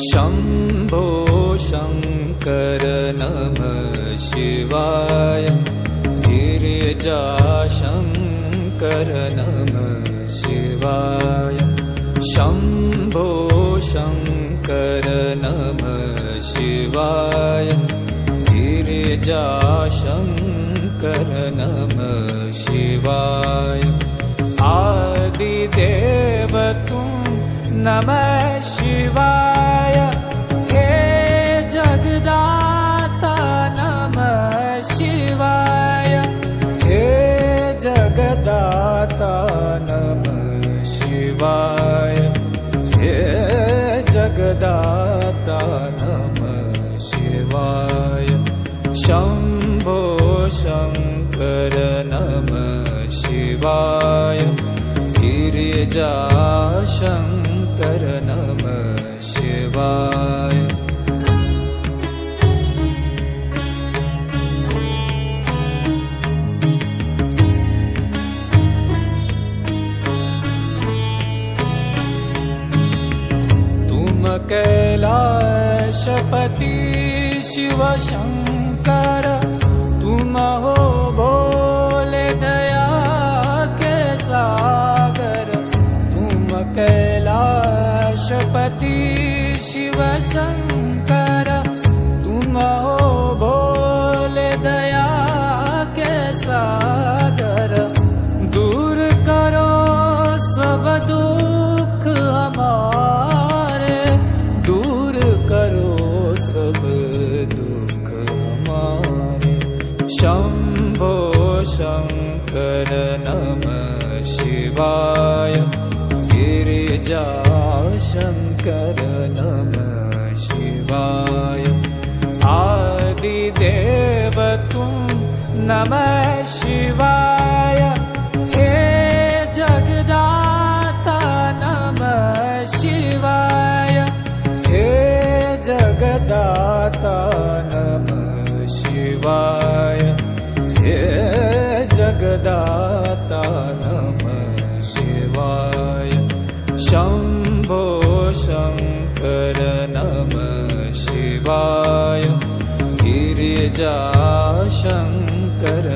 शम्भो शङ्कर नमः शिवाय। गिरिजा शङ्कर नमः शिवाय। शम्भो शङ्कर नमः शिवाय। गिरिजा शङ्कर नमः शिवाय। आदिदेव तुं नमः शिवाय। हे जगदाता नमः शिवाय। हे जगदाता नमः शिवाय। हे जगदाता नमः शिवाय। शम्भो शङ्कर नमः शिवाय। गिरिजा शङ्कर कैलाशपति शिव शङ्कर तुम भोले दया के सागर। तुम कैलाशपति शिव शङ्कर तुम हो भोले दया के सागर। दूर करो सब दुख शम्भो शङ्कर नमः शिवाय गिरिजा शङ्कर नमः शिवाय आदिदेव तुं नमः जगदाता नमः शिवाय शम्भो शङ्कर नमः शिवाय गिरिजा शङ्कर